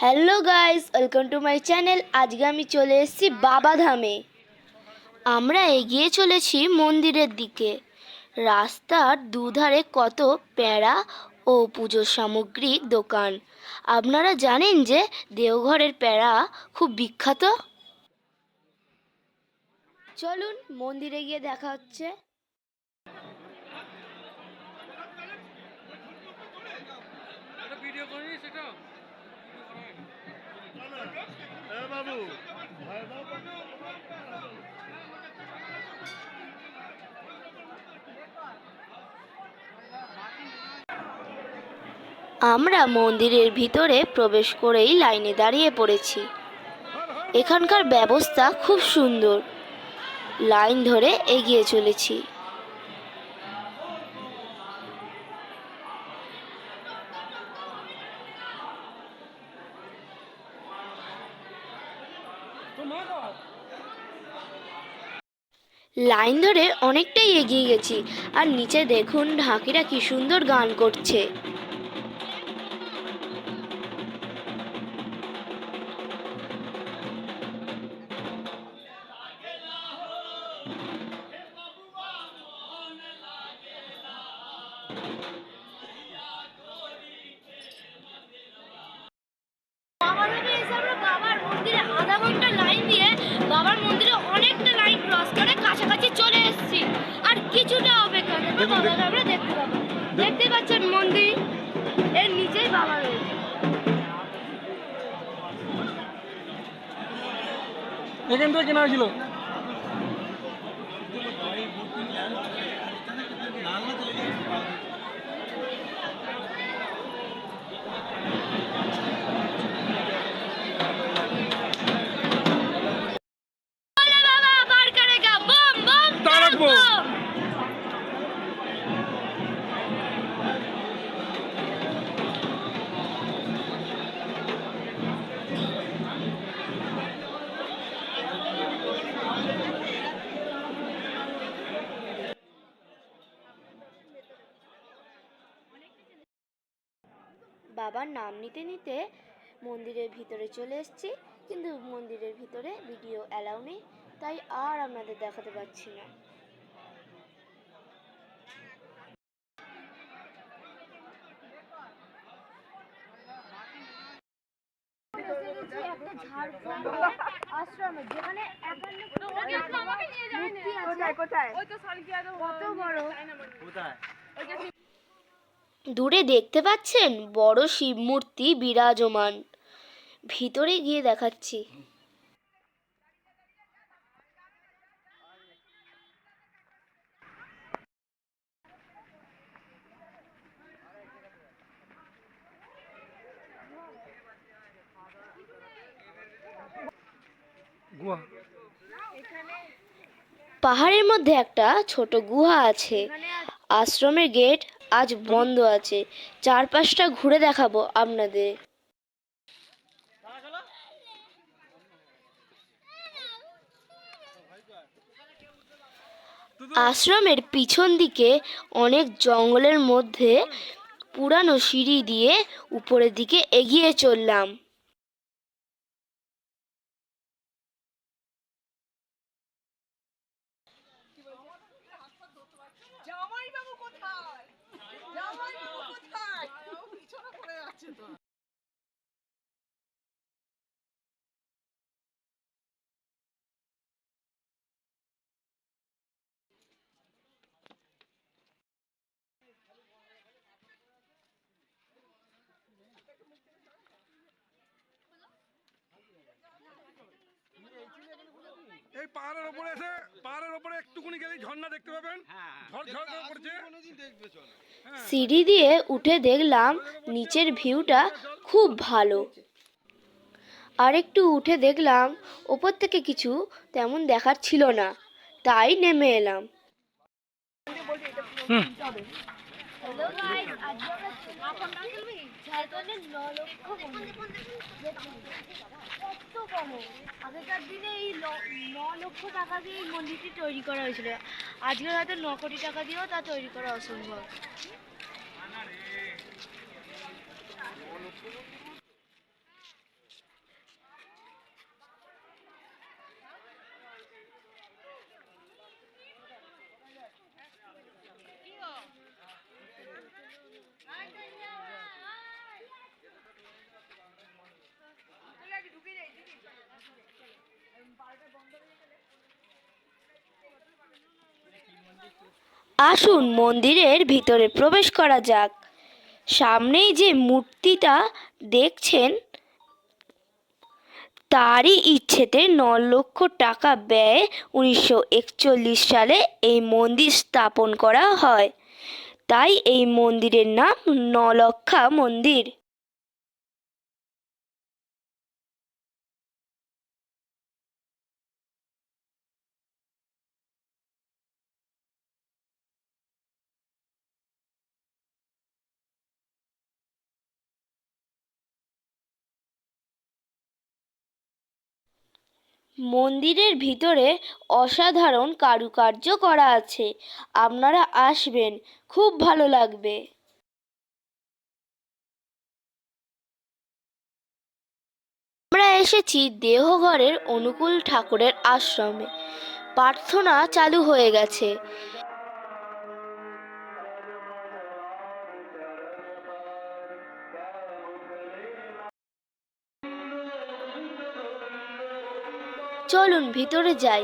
Hello guys welcome to my channel আজকে আমি চলে এসেছি বাবাধামে আমরা এগিয়ে চলেছি মন্দিরের দিকে। রাস্তার দুধারে কত প্যাড়া ও পুজোর সামগ্রিক দোকান। আপনারা জানেন যে দেওঘরের প্যাড়া খুব বিখ্যাত। চলুন মন্দিরে গিয়ে দেখা হচ্ছে এটা ভিডিও করিনি সেটা হ্যাঁ বাবু আমরা মন্দিরের ভিতরে প্রবেশ করেই লাইনে দাঁড়িয়ে পড়েছি। এখানকার ব্যবস্থা খুব সুন্দর। লাইন ধরে এগিয়ে চলেছি। লাইন ধরে অনেকটাই এগিয়ে গেছি আর নিচে দেখুন ঢাকিরা কি সুন্দর গান করছে। আমরা দেখতে পাবো। দেখতে পাচ্ছেন মন্দির এর নিচেই বাবা রয়েছে। এখান থেকে কেনা হয়েছিল? বাবার নাম নিতে নিতে মন্দিরের ভিতরে চলে এসেছি। কিন্তু মন্দিরের ভিতরে ভিডিও অ্যালাউ নেই তাই আর আপনাদের দেখাতে পারছি না। আশ্রমে যেখানে মূর্তি আছে। কোথায় কত বড়? দূরে দেখতে পাচ্ছেন বড় শিব মূর্তি বিরাজমান। ভিতরে গিয়ে দেখাচ্ছি। পাহাড়ের মধ্যে একটা ছোট গুহা আছে। আশ্রমের গেট আজ বন্ধ আছে। চারপাশটা ঘুরে দেখাবো আপনাদের। আশ্রমের পিছন দিকে অনেক জঙ্গলের মধ্যে পুরানো সিঁড়ি দিয়ে উপরের দিকে এগিয়ে চললাম। এই পাহাড়ের ওপরে এসে পাহাড়ের ওপরে একটুকুনি গেলেই ঝর্ণা দেখতে পাবেন। ঝড় করে পড়ছে। সিঁড়ি দিয়ে উঠে দেখলাম নিচের ভিউটা খুব ভালো। আর একটু উঠে দেখলাম ওপর থেকে কিছু তেমন দেখার ছিল না। তাই নেমে এলাম। হুম। ঝাড়খণ্ডের দিনে এই ন লক্ষ টাকা দিয়ে এই মন্দিরটি তৈরি করা হয়েছিল। আজকে হয়তো ন কোটি টাকা দিয়েও তা তৈরি করা অসম্ভব। আসুন মন্দিরের ভিতরে প্রবেশ করা যাক। সামনেই যে মূর্তিটা দেখছেন, তারই ইচ্ছেতে ন লক্ষ টাকা ব্যয়ে উনিশশো একচল্লিশ সালে এই মন্দির স্থাপন করা হয়। তাই এই মন্দিরের নাম নলক্ষা মন্দির। মন্দিরের ভিতরে অসাধারণ কারুকার্য করা আছে। আপনারা আসবেন, খুব ভালো লাগবে। আমরা এসেছি দেহঘরের অনুকূল ঠাকুরের আশ্রমে। প্রার্থনা চালু হয়ে গেছে। চলুন ভিতরে যাই,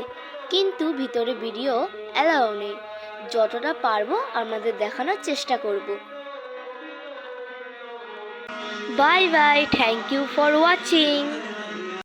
কিন্তু ভিতরে ভিডিও অ্যালাও নেই। যতটা পারব আপনাদের দেখানোর চেষ্টা করব। Bye bye, thank you for watching.